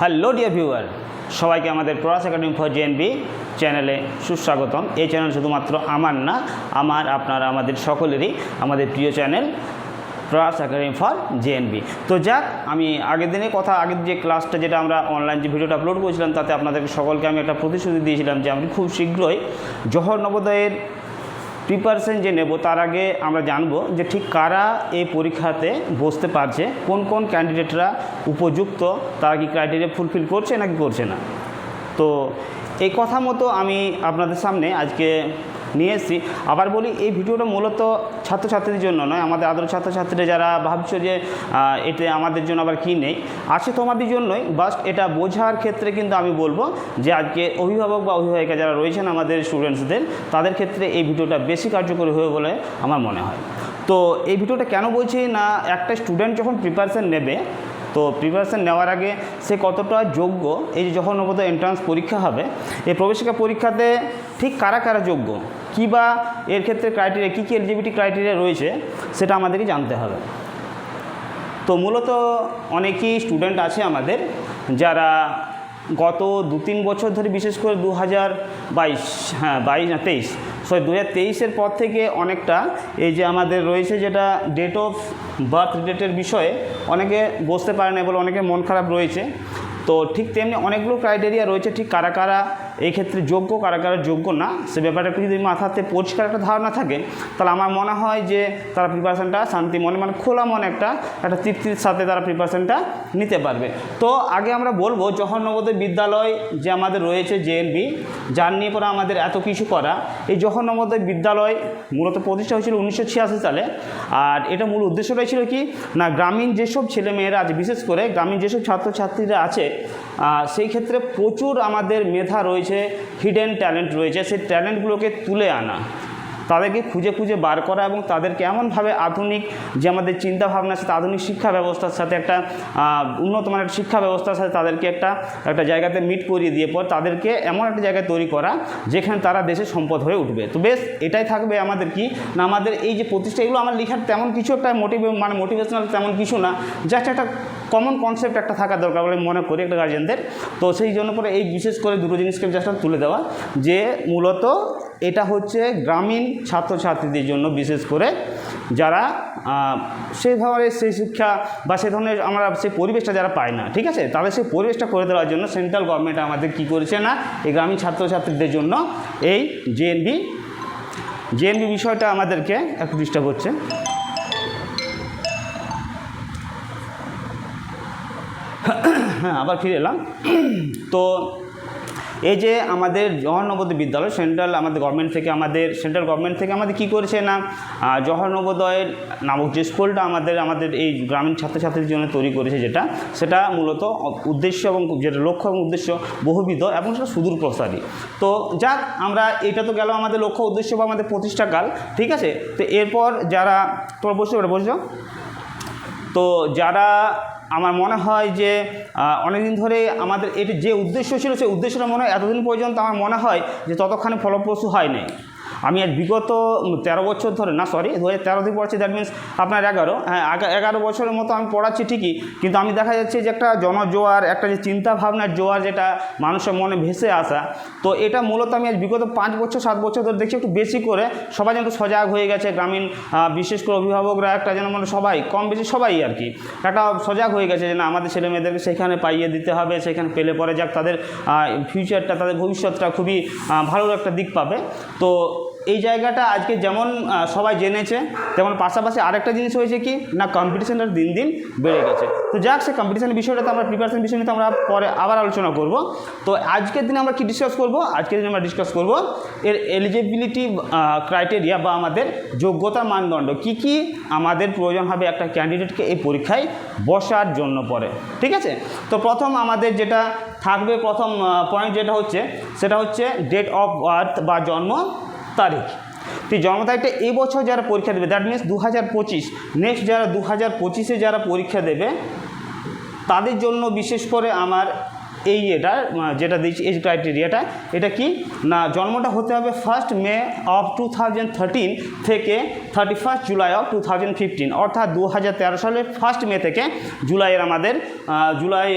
Hello dear viewer সবাইকে আমাদের প্রয়াস একাডেমি ফর জেএনবি চ্যানেলে সুস্বাগতম। এই চ্যানেল শুধুমাত্র আমার না, আমার, আপনার, আমাদের সকলেরই আমাদের প্রিয় চ্যানেল প্রয়াস একাডেমি ফর জেএনবি তো যাক, আমি আগের দিনে কথা, আগের যে ক্লাসটা যেটা আমরা অনলাইন যে ভিডিওটা আপলোড করেছিলাম, তাতে আপনাদেরকে সকলকে আমি একটা প্রতিশ্রুতি দিয়েছিলাম যে আমি খুব শীঘ্রই জহর নবোদয়ের প্রিপারেশন যে নেব, তার আগে আমরা জানব যে ঠিক কারা এই পরীক্ষাতে বসতে পারছে, কোন কোন ক্যান্ডিডেটরা উপযুক্ত, তারা কি ক্রাইটেরিয়া ফুলফিল করছে নাকি করছে না। তো এই কথা মতো আমি আপনাদের সামনে আজকে নিয়ে এসেছি। আবার বলি, এই ভিডিওটা মূলত ছাত্রছাত্রীদের জন্য নয়, আমাদের আদর ছাত্রছাত্রীরা যারা ভাবছ যে এতে আমাদের জন্য আবার কী নেই আছে তোমাদের জন্যই বাস্ট এটা বোঝার ক্ষেত্রে কিন্তু আমি বলব যে, আজকে অভিভাবক বা অভিভাবিকা যারা রয়েছেন আমাদের স্টুডেন্টসদের তাদের ক্ষেত্রে এই ভিডিওটা বেশি কার্যকরী হবে বলে আমার মনে হয়। তো এই ভিডিওটা কেন বলছি না, একটা স্টুডেন্ট যখন প্রিপারেশান নেবে তো প্রিপারেশান নেওয়ার আগে সে কতটা যোগ্য, এই যে যখন নবত এন্ট্রান্স পরীক্ষা হবে, এই প্রবেশিকা পরীক্ষাতে ঠিক কারা কারা যোগ্য? কী বা এর ক্ষেত্রে ক্রাইটেরিয়া কী কী এলিজিবিলিটি ক্রাইটেরিয়া রয়েছে, সেটা আমাদেরকে জানতে হবে। তো মূলত অনেকই স্টুডেন্ট আছে আমাদের, যারা গত দু তিন বছর ধরে বিশেষ করে দু হাজার বাইশ হ্যাঁ বাইশ না, তেইশ সরি দু হাজার পর থেকে অনেকটা এই যে আমাদের রয়েছে যেটা ডেট অফ বার্থ ডেটের বিষয়ে অনেকে বসতে পারে না বলে অনেকে মন খারাপ রয়েছে। তো ঠিক তেমনি অনেকগুলো ক্রাইটেরিয়া রয়েছে, ঠিক কারা কারা এই ক্ষেত্রে যোগ্য কারা কারা যোগ্য না। সে ব্যাপারটা একটু যদি মাথাতে পরিষ্কার একটা ধারণা থাকে, তাহলে আমার মনে হয় যে তারা প্রিপারেশানটা শান্তি মনে মানে খোলা মনে একটা একটা তৃপ্তির সাথে তারা প্রিপারেশানটা নিতে পারবে। তো আগে আমরা বলব জওহর নবোদয় বিদ্যালয় যে আমাদের রয়েছে জেএনবি যার নিয়ে পরে আমাদের এত কিছু করা। এই জওহর নবোদয় বিদ্যালয় মূলত প্রতিষ্ঠা হয়েছিল উনিশশো ছিয়াশি সালে। আর এটা মূল উদ্দেশ্যটাই ছিল কি, না, গ্রামীণ যেসব ছেলেমেয়েরা আছে, বিশেষ করে গ্রামীণ যেসব ছাত্রছাত্রীরা আছে সেই ক্ষেত্রে প্রচুর আমাদের মেধা রয়েছে। হিডেন ট্যালেন্ট রয়েছে, সেই ট্যালেন্টগুলোকে তুলে আনা, তাদেরকে খুঁজে খুঁজে বার করা এবং তাদেরকে এমনভাবে আধুনিক যে আমাদের চিন্তাভাবনা, সাথে আধুনিক শিক্ষা ব্যবস্থার সাথে একটা উন্নত মানের শিক্ষা ব্যবস্থার সাথে তাদেরকে একটা একটা জায়গাতে মিট করিয়ে দিয়ে পর তাদেরকে এমন একটা জায়গায় তৈরি করা যেখানে তারা দেশে সম্পদ হয়ে উঠবে। তো বেশ, এটাই থাকবে আমাদের কি? না, আমাদের এই যে প্রতিষ্ঠা, এগুলো আমার লেখার তেমন কিছু একটা মোটিভে মানে মোটিভেশনাল তেমন কিছু না জাস্ট একটা কমন কনসেপ্ট একটা থাকা দরকার বলে মনে করি একটা গার্জেনদের তো সেই জন্য করে এই বিশেষ করে দুটো জিনিসকে জাস্ট তুলে দেওয়া, যে মূলত এটা হচ্ছে গ্রামীণ ছাত্রছাত্রীদের জন্য বিশেষ করে যারা সেই ধরনের সেই শিক্ষা বা সেই ধরনের আমরা সেই পরিবেশটা যারা পায় না, ঠিক আছে? তাদের সেই পরিবেশটা করে দেওয়ার জন্য সেন্ট্রাল গভর্নমেন্ট আমাদের কি করেছে না, এই গ্রামীণ ছাত্রছাত্রীদের জন্য এই জেএনবি জেএনবি বিষয়টা আমাদেরকে একটু ডিস্টার্ব হচ্ছে আবার ফিরে এলাম। তো এই যে আমাদের জওহর বিদ্যালয় সেন্ট্রাল আমাদের গভর্নমেন্ট থেকে আমাদের সেন্ট্রাল গভর্নমেন্ট থেকে আমাদের কী করেছে না? আহ, জওহর নবোদয়ের নামক যে স্কুলটা আমাদের আমাদের এই গ্রামীণ ছাত্রছাত্রীদের জন্য তৈরি করেছে যেটা সেটা মূলত উদ্দেশ্য এবং যেটা লক্ষ্য এবং উদ্দেশ্য বহুবিধ এবং সেটা সুদূর প্রসারী। তো যাক আমরা এটা তো গেল আমাদের লক্ষ্য উদ্দেশ্য বা আমাদের প্রতিষ্ঠাকাল ঠিক আছে? তো এরপর যারা তোমরা বসে বসছো তো যারা আমার মনে হয় যে অনেকদিন ধরে আমাদের এটি যে উদ্দেশ্য ছিল, সেই উদ্দেশ্যটা মনে হয় এতদিন পর্যন্ত আমার মনে হয় যে ততক্ষণে ফলপ্রসূ হয়নি আমি আজ বিগত তেরো বছর ধরে, না সরি দু হাজার তেরো থেকে পড়াচ্ছি দ্যাট মিনস আপনার এগারো হ্যাঁ এগারো বছরের মতো আমি পড়াচ্ছি ঠিকই, কিন্তু আমি দেখা যাচ্ছে যে একটা জনজোয়ার, একটা যে চিন্তা ভাবনার জোয়ার যেটা মানুষের মনে ভেসে আসা, তো এটা মূলত আমি আজ বিগত পাঁচ বছর, সাত বছর ধরে দেখছি, একটু বেশি করে, সবাই যেন একটু সজাগ হয়ে গেছে, গ্রামীণ বিশেষ করে অভিভাবকরা একটা যেন মানে সবাই, কম বেশি সবাই আর কি, একটা সজাগ হয়ে গেছে যে না, আমাদের ছেলে মেয়েদেরকে সেখানে পাইয়ে দিতে হবে, সেখানে পেলে পরে যাক, তাদের ফিউচারটা তাদের ভবিষ্যৎটা খুবই ভালো একটা দিক পাবে, তো এই জায়গাটা আজকে যেমন সবাই জেনেছে, তেমন পাশাপাশি আরেকটা জিনিস হয়েছে কি, না কম্পিটিশনটা দিন দিন বেড়ে গেছে। তো যাক সে কম্পিটিশনের বিষয়টা তো আমরা প্রিপারেশন বিষয় নিয়ে আমরা পরে আবার আলোচনা করব। তো আজকের দিনে আমরা কি ডিসকাস করব? আজকের দিনে আমরা ডিসকাস করব এর এলিজিবিলিটি ক্রাইটেরিয়া বা আমাদের যোগ্যতা মানদণ্ড। কি কি আমাদের প্রয়োজন হবে একটা ক্যান্ডিডেটকে এই পরীক্ষায় বসার জন্য পরে। ঠিক আছে? তো প্রথম আমাদের যেটা থাকবে, প্রথম পয়েন্ট যেটা হচ্ছে, সেটা হচ্ছে ডেট অফ বার্থ বা জন্ম তারিখ। তো জন্ম তারিখটা এবছর বছর যারা পরীক্ষা দেবে দ্যাট মিনস দু হাজার পঁচিশ। নেক্সট যারা দু হাজার পঁচিশে যারা পরীক্ষা দেবে, তাদের জন্য বিশেষ করে আমার এই এটা যেটা দিয়েছি, এই ক্রাইটেরিয়াটা এটা কি? না, জন্মটা হতে হবে ফার্স্ট মে অফ টু থেকে thirty first July of two অর্থাৎ দু হাজার তেরো সালের ফার্স্ট মে থেকে জুলাইয়ের আমাদের জুলাই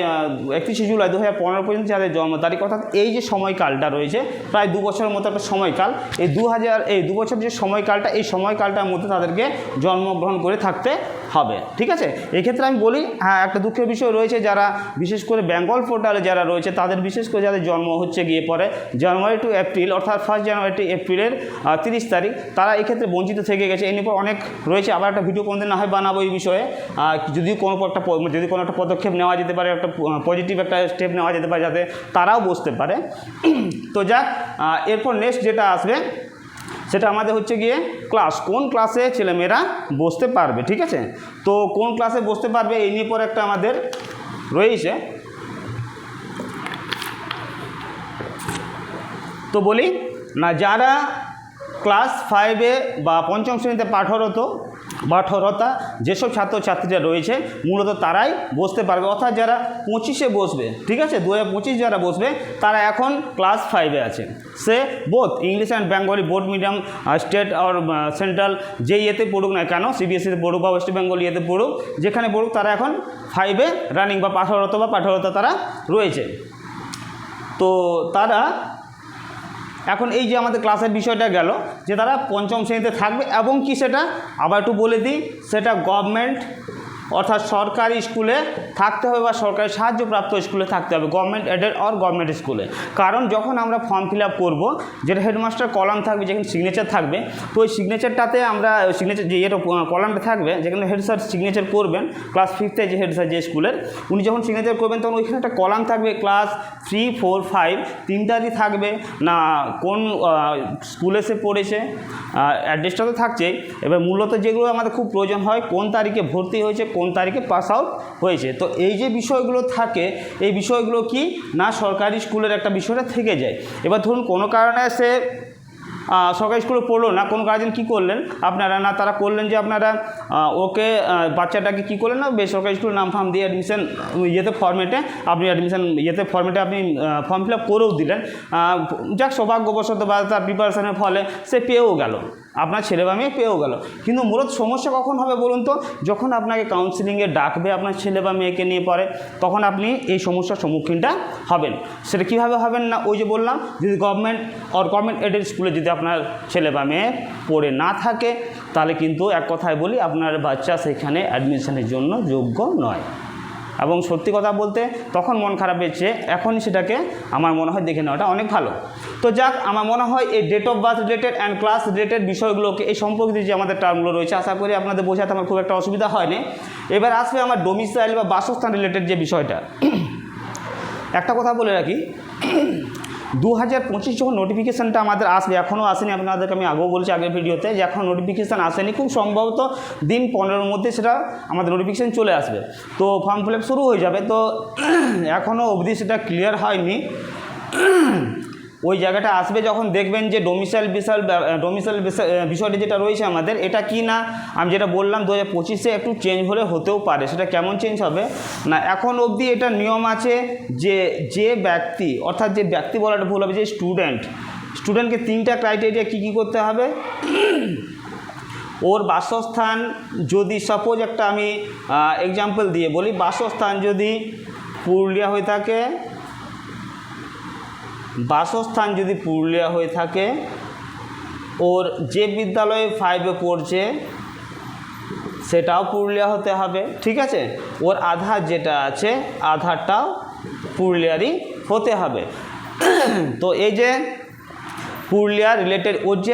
একত্রিশে জুলাই দু হাজার পনেরো পর্যন্ত যাদের জন্ম তারিখ, অর্থাৎ এই যে সময়কালটা রয়েছে, প্রায় দু বছরের মতো একটা সময়কাল, এই দু হাজার এই দু বছর যে সময়কালটা, এই সময়কালটার মধ্যে তাদেরকে জন্মগ্রহণ করে থাকতে হবে, ঠিক আছে? এক্ষেত্রে আমি বলি হ্যাঁ একটা দুঃখের বিষয় রয়েছে, যারা বিশেষ করে বেঙ্গল পোর্টালে যারা রয়েছে, তাদের বিশেষ করে যাদের জন্ম হচ্ছে, গিয়ে পরে জানুয়ারি টু এপ্রিল অর্থাৎ ফার্স্ট জানুয়ারি টু এপ্রিলের তিরিশ তারিখ, তারা এক্ষেত্রে বঞ্চিত থেকে গেছে। এই নিয়ে অনেক রয়েছে, আবার একটা ভিডিও কোনদিন না হয় বানাবো এই বিষয়ে। যদি কোনো একটা যদি কোনো একটা পদক্ষেপ নেওয়া যেতে পারে, একটা পজিটিভ একটা স্টেপ নেওয়া যেতে পারে, যাতে তারাও বুঝতে পারে। তো যাক এরপর নেক্সট যেটা আসবে সেটা আমাদের হচ্ছে গিয়ে ক্লাস কোন ক্লাসে ছেলেমেয়েরা বসতে পারবে, ঠিক আছে? তো কোন ক্লাসে বসতে পারবে এই নিয়ে পরে একটা আমাদের রয়েছে তো বলি, না, যারা ক্লাস ফাইভে বা পঞ্চম শ্রেণীতে পাঠরত পাঠরতা যেসব ছাত্রছাত্রীরা রয়েছে, মূলত তারাই বসতে পারবে। অর্থাৎ যারা পঁচিশে বসবে, ঠিক আছে? দু হাজার পঁচিশ যারা বসবে, তারা এখন ক্লাস ফাইভে আছে। সে both English and Bengali board medium state R central যে ইয়েতে পড়ুক না কেন সিবিএসসিতে পড়ুক বা ওয়েস্ট বেঙ্গল ইয়েতে পড়ুক, যেখানে পড়ুক, তারা এখন ফাইভে রানিং বা পাঠরত বা পাঠরত তারা রয়েছে। তো তারা এখন এই যে আমাদের ক্লাসের বিষয়টা গেল, যে তারা পঞ্চম শ্রেণীতে থাকবে এবং কি সেটা? আবার একটু বলে দিই, সেটা গভর্নমেন্ট অর্থাৎ সরকারি স্কুলে থাকতে হবে বা সরকারি সাহায্যপ্রাপ্ত স্কুলে থাকতে হবে গভর্নমেন্ট এডেড অর গভর্নমেন্ট স্কুলে কারণ যখন আমরা ফর্ম ফিল আপ করব, যেটা হেডমাস্টার কলাম থাকবে, যেখানে সিগনেচার থাকবে, তো ওই সিগনেচারটাতে আমরা সিগনেচার যে ইয়েটা কলামটা থাকবে, যেখানে হেড স্যার সিগনেচার করবেন ক্লাস ফিফথে যে হেড স্যার যে স্কুলের, উনি যখন সিগনেচার করবেন, তখন ওইখানে একটা কলাম থাকবে ক্লাস থ্রি ফোর ফাইভ তিনটারই থাকবে। না, কোন স্কুলে সে পড়েছে অ্যাড্রেসটা তো থাকছেই। এবার মূলত যেগুলো আমাদের খুব প্রয়োজন হয়, কোন তারিখে ভর্তি হয়েছে কোন তারিখে পাস আউট হয়েছে। তো এই যে বিষয়গুলো থাকে, এই বিষয়গুলো কি না সরকারি স্কুলের একটা বিষয়টা থেকে যায়? এবার ধরুন কোনো কারণে সে সরকারি স্কুলে পড়ল না, কোনো গার্জেন কী করলেন? আপনারা না, তারা করলেন যে আপনারা ওকে বাচ্চাটাকে কী করলেন না, বেসরকারি স্কুলের নাম ফার্ম দিয়ে অ্যাডমিশন ইয়েতে ফর্মেটে আপনি অ্যাডমিশন ইয়েতে ফর্মেটে আপনি ফর্ম ফিল আপ করেও দিলেন। যাক সৌভাগ্যবশত বা তার প্রিপারেশনের ফলে সে পেয়েও গেল। আপনার ছেলে বা মেয়ে পেয়েও গেল। কিন্তু মূলত সমস্যা কখন হবে বলুন তো? যখন আপনাকে কাউন্সিলিংয়ে ডাকবে আপনার ছেলে বা মেয়েকে নিয়ে পরে, তখন আপনি এই সমস্যার সম্মুখীনটা হবেন। সেটা কীভাবে হবেন না? ওই যে বললাম, যদি গভর্নমেন্ট অর গভর্নমেন্ট এডেড স্কুলে যদি আপনার ছেলে বা মেয়ে পড়ে না থাকে, তাহলে কিন্তু এক কথায় বলি আপনার বাচ্চা সেখানে অ্যাডমিশনের জন্য যোগ্য নয়। এবং সত্যি কথা বলতে তখন মন খারাপ হয়েছে এখন সেটাকে আমার মনে হয় দেখে নেওয়াটা অনেক ভালো। তো যাক, আমার মনে হয় এই date of birth related and class related বিষয়গুলোকে, এই সম্পর্কিত যে আমাদের টার্মগুলো রয়েছে, আশা করি আপনাদের বোঝাতে আমার খুব একটা অসুবিধা হয়নি। এবার আসবে আমার ডোমিসাইল বা বাসস্থান রিলেটেড যে বিষয়টা। একটা কথা বলে রাখি। দু হাজার পঁচিশ যখন নোটিফিকেশানটা আমাদের আসবে, এখনও আসেনি, আপনাদেরকে আমি আগেও বলছি আগের ভিডিওতে যে এখন নোটিফিকেশান আসেনি, খুব সম্ভবত দিন পনেরোর মধ্যে সেটা আমাদের নোটিফিকেশান চলে আসবে। তো ফর্ম ফিল শুরু হয়ে যাবে, তো এখনও অবধি সেটা ক্লিয়ার হয়নি। ওই জায়গাটা আসবে যখন দেখবেন যে ডোমিসাইল বিশাল ডোমিসাইল বিষয়টি যেটা রয়েছে আমাদের, এটা কি না? আমি যেটা বললাম দু হাজার পঁচিশে একটু চেঞ্জ হলে হতেও পারে। সেটা কেমন চেঞ্জ হবে? না, এখন অবধি এটা নিয়ম আছে যে যে ব্যক্তি, অর্থাৎ যে ব্যক্তি বলাটা ভুল হবে, যে স্টুডেন্ট স্টুডেন্টকে তিনটা ক্রাইটেরিয়া কী কী করতে হবে? ওর বাসস্থান যদি সাপোজ একটা আমি এক্সাম্পল দিয়ে বলি, বাসস্থান যদি পুরুলিয়া হয়ে থাকে বাসস্থান যদি পুরুলিয়া হয়ে থাকে, ওর যে বিদ্যালয়ে ফাইভে পড়ছে, সেটাও পুরুলিয়া হতে হবে, ঠিক আছে? ওর আধার যেটা আছে, আধারটাও পুরুলিয়ারই হতে হবে। তো এই যে পুরুলিয়া রিলেটেড ওর যে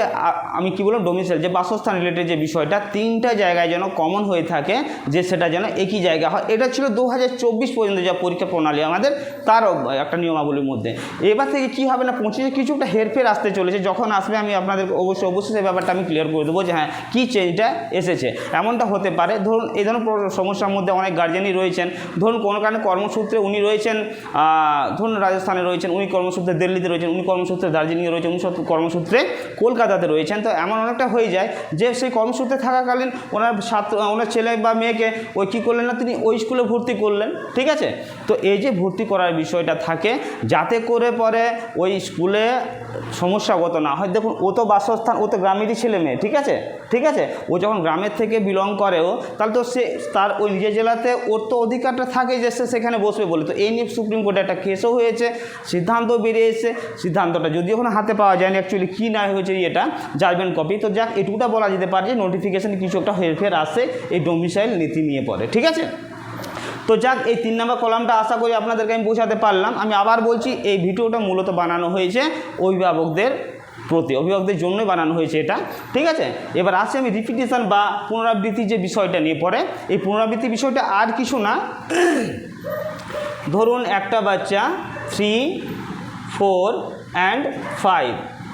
আমি কি বললাম ডোমিসাইল যে বাসস্থান রিলেটেড যে বিষয়টা, তিনটা জায়গায় যেন কমন হয়ে থাকে, যে সেটা যেন একই জায়গা হয়। এটা ছিল দু হাজার চব্বিশ পর্যন্ত যা পরীক্ষা প্রণালী আমাদের তারও একটা নিয়মাবলীর মধ্যে। এবার থেকে কি হবে না, পঁচিশে কিছু একটা হেরফের আসতে চলেছে, যখন আসবে আমি আপনাদের অবশ্যই অবশ্যই সেই ব্যাপারটা আমি ক্লিয়ার করে দেবো যে হ্যাঁ কী চেঞ্জটা এসেছে। এমনটা হতে পারে, ধরুন এই ধরনের সমস্যার মধ্যে অনেক গার্জেনই রয়েছেন। ধরুন কোনো কারণে কর্মসূত্রে উনি রয়েছেন ধরুন রাজস্থানে রয়েছেন, উনি কর্মসূত্রে দিল্লিতে রয়েছেন, উনি কর্মসূত্রে দার্জিলিংয়ে রয়েছেন, উনি কর্মসূত্রে কলকাতাতে রয়েছেন। তো এমন অনেকটা হয়ে যায় যে সেই কর্মসূত্রে থাকাকালীন ওনার ছাত্র, ওনার ছেলে বা মেয়েকে ওই কী করলেন না, তিনি ওই স্কুলে ভর্তি করলেন, ঠিক আছে? তো এই যে ভর্তি করার বিষয়টা থাকে, যাতে করে পরে ওই স্কুলে সমস্যাগত না হয়। দেখুন, ও তো বাসস্থান, ও তো গ্রামেরই ছেলে মেয়ে, ঠিক আছে? ঠিক আছে? ও যখন গ্রামের থেকে বিলং করেও তাহলে তো সে তার ওই নিজের জেলাতে ওর তো অধিকারটা থাকে যে সে সেখানে বসবে বলে। তো এই নিয়ে সুপ্রিম কোর্টে একটা কেসও হয়েছে, সিদ্ধান্ত বেরিয়েছে সিদ্ধান্তটা যদিও ওখানে হাতে পাওয়া যায়নি অ্যাকচুয়ালি কী না হয়েছে ইয়েটা জাজমেন্ট কপি। তো যাক, এটুকুটা বলা যেতে পারে যে নোটিফিকেশান কিছু একটা হেরফের আসে, এই ডোমিসাইল নীতি নিয়ে পড়ে ঠিক আছে? তো যাক, এই তিন নম্বর কলামটা আশা করি আপনাদেরকে আমি বোঝাতে পারলাম। আমি আবার বলছি, এই ভিডিওটা মূলত বানানো হয়েছে অভিভাবকদের প্রতি, অভিভাবকদের জন্যই বানানো হয়েছে এটা। ঠিক আছে? এবার আসি আমি রিপিটেশন বা পুনরাবৃত্তি যে বিষয়টা নিয়ে পড়ে এই পুনরাবৃত্তি বিষয়টা আর কিছু না। ধরুন একটা বাচ্চা থ্রি ফোর অ্যান্ড ফাইভ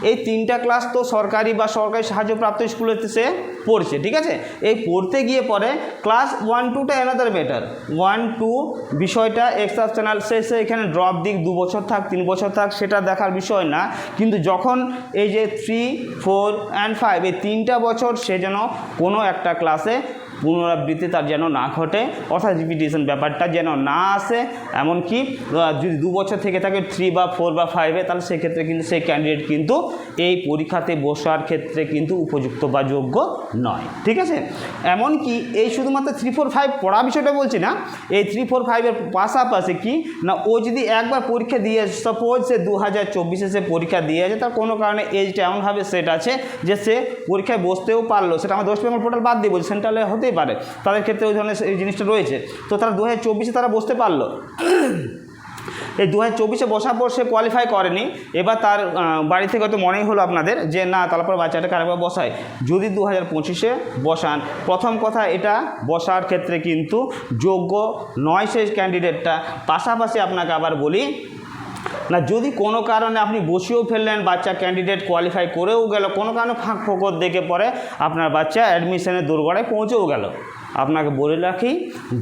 এই তিনটা ক্লাস তো সরকারি বা সরকারি সাহায্যপ্রাপ্ত স্কুলেতে সে পড়ছে, ঠিক আছে? এই পড়তে গিয়ে পরে ক্লাস ওয়ান টুটা অ্যানাদার বেটার ওয়ান টু বিষয়টা এক্সেপশনাল সে সে এখানে ড্রপ দিক, দু বছর থাক, তিন বছর থাক, সেটা দেখার বিষয় না। কিন্তু যখন এই যে থ্রি ফোর অ্যান্ড ফাইভ এই তিনটা বছর সে যেন কোনো একটা ক্লাসে পুনরাবৃত্তি তার যেন না ঘটে। অর্থাৎ রিপিটেশন ব্যাপারটা যেন না আসে। এমনকি যদি দু বছর থেকে থাকে থ্রি বা ফোর বা ফাইভে তাহলে সেক্ষেত্রে কিন্তু সেই ক্যান্ডিডেট কিন্তু এই পরীক্ষাতে বসার ক্ষেত্রে কিন্তু উপযুক্ত বা যোগ্য নয়। ঠিক আছে? এমনকি এই শুধুমাত্র থ্রি ফোর ফাইভ পড়া বিষয়টা বলছি না, এই থ্রি ফোর ফাইভের পাশাপাশি কি, না ও যদি একবার পরীক্ষা দিয়ে সাপোজ সে দু হাজার চব্বিশে সে পরীক্ষা দিয়ে আছে তার কোনো কারণে এজটা এমনভাবে সেট আছে যে সে পরীক্ষায় বসতেও পারল। সেটা আমার দশ বেঙ্গল পোর্টাল বাদ দিয়ে বলছি সেন্ট্রালে হতেই পারে। তাদের ক্ষেত্রে ওই ধরনের এই জিনিসটা রয়েছে। তো তারা দু হাজার তারা বসতে পারল। এই দু হাজার চব্বিশে বসার পর সে কোয়ালিফাই করেনি। এবার তার বাড়ি থেকে হয়তো মনেই হলো আপনাদের যে, না তারপর বাচ্চাটাকে আরেকবার বসায় যদি দু হাজার পঁচিশে বসান, প্রথম কথা এটা বসার ক্ষেত্রে কিন্তু যোগ্য নয় সেই ক্যান্ডিডেটটা পাশাপাশি আপনাকে আবার বলি না, যদি কোনো কারণে আপনি বসিয়েও ফেললেন, বাচ্চা ক্যান্ডিডেট কোয়ালিফাই করেও গেল, কোনো কারণে ফাঁক ফোকর দেখে পরে আপনার বাচ্চা অ্যাডমিশনের দুর্গড়ায় পৌঁছেও গেল। আপনাকে বলে রাখি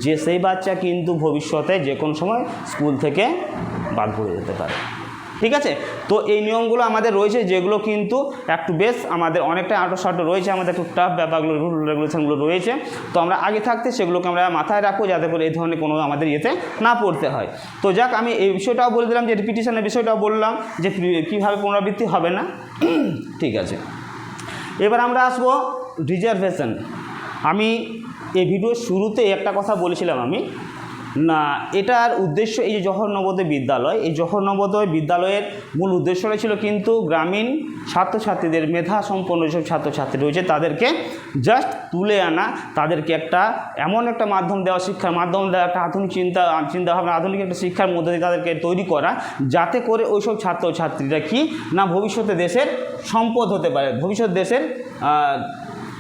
যে সেই বাচ্চা কিন্তু ভবিষ্যতে যে কোনো সময় স্কুল থেকে বাদ পড়ে যেতে পারে। ঠিক আছে? তো এই নিয়মগুলো আমাদের রয়েছে, যেগুলো কিন্তু একটু বেশ আমাদের অনেকটা আটো সাটো রয়েছে, আমাদের একটু টাফ ব্যাপারগুলো রুল রেগুলেশনগুলো রয়েছে। তো আমরা আগে থাকতে সেগুলোকে আমরা মাথায় রাখব, যাতে করে এই ধরনের কোনো আমাদের ইয়েতে না পড়তে হয়। তো যাক, আমি এই বিষয়টাও বলে দিলাম, যে রিপিটিশনের বিষয়টাও বললাম, যে কীভাবে পুনরাবৃত্তি হবে না? ঠিক আছে। এবার আমরা আসব রিজার্ভেশন আমি এই ভিডিওর শুরুতে একটা কথা বলেছিলাম আমি। না, এটার উদ্দেশ্য এই যে জহর নবোদয় বিদ্যালয়, এই জহর নবোদয় বিদ্যালয়ের মূল উদ্দেশ্যটা ছিল কিন্তু গ্রামীণ ছাত্রছাত্রীদের, মেধা সম্পন্ন যেসব ছাত্রছাত্রী রয়েছে তাদেরকে জাস্ট তুলে আনা, তাদেরকে একটা এমন একটা মাধ্যম দেওয়া, শিক্ষার মাধ্যম দেওয়া, একটা আধুনিক চিন্তা, চিন্তাভাবনা, আধুনিক একটা শিক্ষার মধ্যে দিয়ে তাদেরকে তৈরি করা, যাতে করে ওইসব ছাত্রছাত্রীরা কি না ভবিষ্যতে দেশের সম্পদ হতে পারে, ভবিষ্যৎ দেশের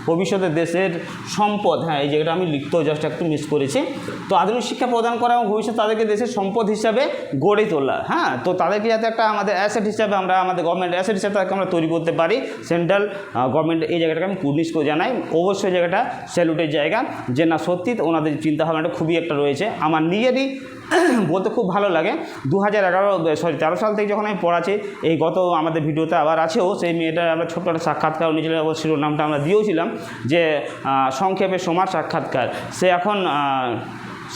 ভবিষ্যতে দেশের সম্পদ হ্যাঁ এই জায়গাটা আমি লিখতেও জাস্ট একটু মিস করেছি। তো আধুনিক শিক্ষা প্রদান করা এবং ভবিষ্যতে তাদেরকে দেশের সম্পদ হিসাবে গড়ে তোলা হ্যাঁ তো তাদেরকে যাতে একটা আমাদের অ্যাসেট হিসাবে আমরা, আমাদের গভর্নমেন্ট অ্যাসেট হিসাবে তাদেরকে আমরা তৈরি করতে পারি। সেন্ট্রাল গভর্নমেন্ট এই জায়গাটাকে আমি কুর্নিশ করে জানাই। অবশ্যই জায়গাটা স্যালুটের জায়গা। যে না, সত্যি ওনাদের চিন্তাভাবনাটা খুবই একটা রয়েছে। আমার নিজেরই বলতে খুব ভালো লাগে। দু হাজার এগারো সরি তেরো সাল থেকে যখন আমি পড়াচ্ছি, এই গত আমাদের ভিডিওতে আবার আছেও, সেই মেয়েটার আমরা ছোট্ট একটা সাক্ষাৎকার এবং শিরোনামটা আমরা দিয়েওছিলাম। যে সংক্ষেপে সমার সাক্ষাৎকার। সে এখন আহ,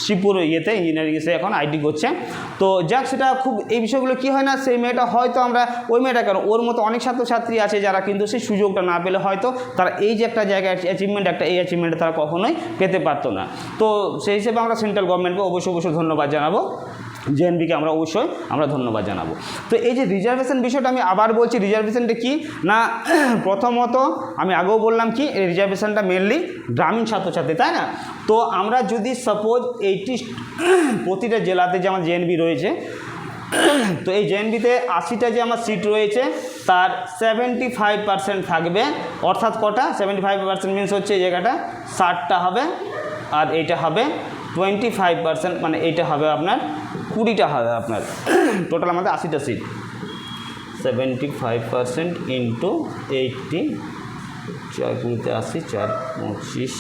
শিবপুর ইয়েতে ইঞ্জিনিয়ারিং সে এখন আইটি করছে। তো যাক সেটা খুব এই বিষয়গুলো কি হয় না সেই মেয়েটা হয়তো আমরা ওই মেয়েটা কেন? ওর মতো অনেক ছাত্রছাত্রী আছে যারা কিন্তু সেই সুযোগটা না পেলে হয়তো তারা এই যে একটা জায়গায় অ্যাচিভমেন্ট একটা এই অ্যাচিভমেন্টটা তারা কখনোই পেতে পারতো না। তো সেই হিসেবে আমরা সেন্ট্রাল গভর্নমেন্টকে অবশ্যই অবশ্যই ধন্যবাদ জানাব। জেএনবিকে আমরা অবশ্যই আমরা ধন্যবাদ জানাব। তো এই যে রিজার্ভেশন বিষয়টা আমি আবার বলছি রিজার্ভেশনটা কি? না, প্রথমত আমি আগেও বললাম কি, এই রিজার্ভেশনটা মেনলি গ্রামীণ ছাত্রছাত্রী, তাই না? তো আমরা যদি সাপোজ এইটি প্রতিটা জেলাতে যে আমার জেএনবি রয়েছে, তো এই জেএনবিতে আশিটা যে আমার সিট রয়েছে, তার সেভেন্টি ফাইভ পার্সেন্ট থাকবে, অর্থাৎ কটা? সেভেন্টি ফাইভ পার্সেন্ট মিনস হচ্ছে এই জায়গাটা ষাটটা হবে, আর এইটা হবে টোয়েন্টি ফাইভ পার্সেন্ট মানে এইটা হবে আপনার কুড়িটা আপনার। টোটাল আমাদের আশিটা seat seventy five percent into eighty চার কুড়িতে আশি, চার পঁচিশ।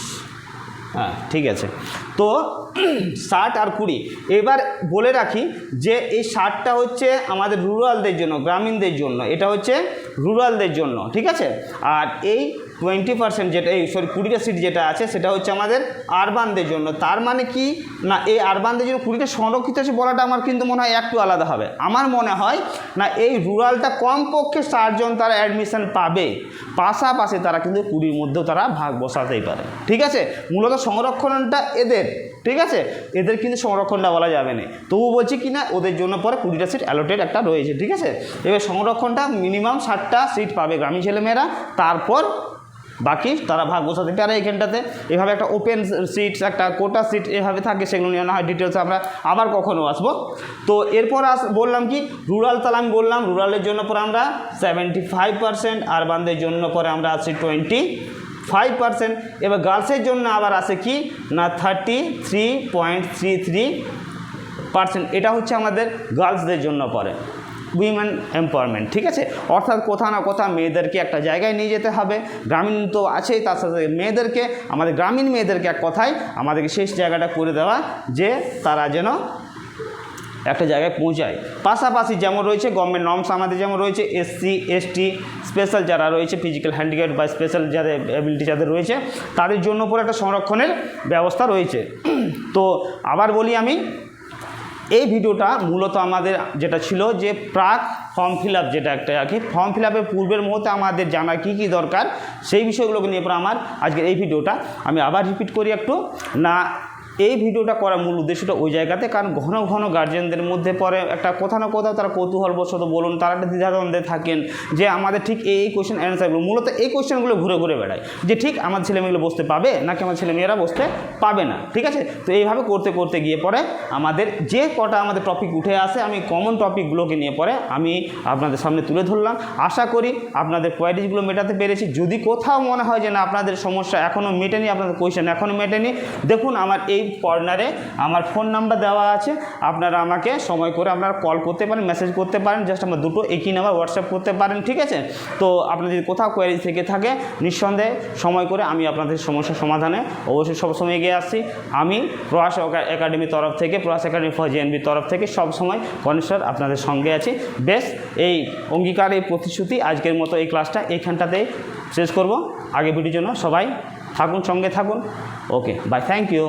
হ্যাঁ ঠিক আছে। তো ষাট আর কুড়ি। এবার বলে রাখি যে এই ষাটটা হচ্ছে আমাদের রুরালদের জন্য, গ্রামীণদের জন্য। এটা হচ্ছে রুরালদের জন্য, ঠিক আছে? আর এই টোয়েন্টি পার্সেন্ট যেটা, এই সরি কুড়িটা সিট যেটা আছে, সেটা হচ্ছে আমাদের আরবানদের জন্য। তার মানে কি? না, এই আরবানদের জন্য কুড়িটা সংরক্ষিত আছে বলাটা আমার কিন্তু মনে হয় একটু আলাদা হবে। আমার মনে হয়, না, এই রুরালটা কমপক্ষে ষাটজন তারা অ্যাডমিশন পাবে। পাশাপাশি তারা কিন্তু কুড়ির মধ্যেও তারা ভাগ বসাতেই পারে। ঠিক আছে? মূলত সংরক্ষণটা এদের। ঠিক আছে? এদের কিন্তু সংরক্ষণটা বলা যাবে না। তবু বলছি কি না, ওদের জন্য পরে কুড়িটা সিট অ্যালোটেড একটা রয়েছে। ঠিক আছে? এবার সংরক্ষণটা মিনিমাম ষাটটা সিট পাবে গ্রামীণ ছেলেমেয়েরা। তারপর বাকি তারা ভাগ বসাতে পারে এখানটাতে। এভাবে একটা ওপেন সিট একটা কোটা সিট এভাবে থাকে, সেগুলো নিয়ে না হয় ডিটেলসে আমরা আবার কখনও আসব। তো এরপর আস, বললাম কি রুরাল তাহলে আমি বললাম রুরালের জন্য পরে আমরা সেভেন্টি ফাইভ পার্সেন্ট আরবানদের জন্য পরে আমরা আসি টোয়েন্টি ফাইভ পার্সেন্ট এবার গার্লসের জন্য আবার আসে কি, না thirty three point three three percent এটা হচ্ছে আমাদের গার্লসদের জন্য পড়ে উইমেন এম্পাওয়ারমেন্ট ঠিক আছে? অর্থাৎ কোথাও না কোথাও মেয়েদেরকে একটা জায়গায় নিয়ে যেতে হবে। গ্রামীণ তো আছেই, তার সাথে মেয়েদেরকে, আমাদের গ্রামীণ মেয়েদেরকে এক কথায় আমাদেরকে শেষ জায়গাটা করে দেওয়া, যে তারা যেন একটা জায়গায় পৌঁছায়। পাশাপাশি যেমন রয়েছে গভর্নমেন্ট নর্মস আমাদের যেমন রয়েছে এসসি এসটি স্পেশাল যারা রয়েছে ফিজিক্যাল হ্যান্ডিক্যাপ বা স্পেশাল যাদের অ্যাবিলিটি যাদের রয়েছে, তাদের জন্য পরে একটা সংরক্ষণের ব্যবস্থা রয়েছে। তো আবার বলি আমি এই ভিডিওটা মূলত আমাদের যেটা ছিল যে প্রাক ফর্ম ফিল আপ যেটা একটা আর কি। ফর্ম ফিল আপের পূর্বের মুহূর্তে আমাদের জানা কি কি দরকার সেই বিষয়গুলোকে নিয়ে পরে আমার আজকের এই ভিডিওটা আমি আবার রিপিট করি একটু। না এই ভিডিওটা করার মূল উদ্দেশ্যটা ওই জায়গাতে, কারণ ঘন ঘন গার্জেনদের মধ্যে পরে একটা কোথাও না কোথাও তারা কৌতূহলবশত বলুন, তারা একটা দ্বিধাদ্বন্দ্বে থাকেন যে আমাদের ঠিক এই এই কোয়েশ্চেন অ্যান্সারগুলো মূলত এই কোয়েশ্চেনগুলো ঘুরে ঘুরে বেড়ায়। যে ঠিক আমার ছেলেমেয়েগুলো বসতে পাবে, নাকি আমার ছেলেমেয়েরা বসতে পাবে না, ঠিক আছে? তো এইভাবে করতে করতে গিয়ে পরে আমাদের যে কটা আমাদের টপিক উঠে আসে, আমি কমন টপিকগুলোকে নিয়ে পরে আমি আপনাদের সামনে তুলে ধরলাম। আশা করি আপনাদের কোয়ারিজগুলো মেটাতে পেরেছি। যদি কোথাও মনে হয় যে না, আপনাদের সমস্যা এখনও মেটেনি, আপনাদের কোয়েশ্চেন এখনও মেটেনি, দেখুন আমার এই কর্নারে আমার ফোন নাম্বার দেওয়া আছে। আপনারা আমাকে সময় করে আপনারা কল করতে পারেন মেসেজ করতে পারেন জাস্ট আমার দুটো একই নাম্বার হোয়াটসঅ্যাপ করতে পারেন, ঠিক আছে? তো আপনার যদি কোথাও কোয়ারি থেকে থাকে, নিঃসন্দেহে সময় করে আমি আপনাদের সমস্যার সমাধানে অবশ্যই সবসময় এগিয়ে আসছি। আমি প্রয়াস একাডেমির তরফ থেকে, প্রয়াস একাডেমি ফর জেএনবির তরফ থেকে সবসময় কনিষ্ঠর আপনাদের সঙ্গে আছি। বেশ, এই অঙ্গীকার, এই প্রতিশ্রুতি আজকের মতো এই ক্লাসটা এইখানটাতেই শেষ করব। আগে ভিডিওর জন্য সবাই থাকুন, সঙ্গে থাকুন। Okay bye thank you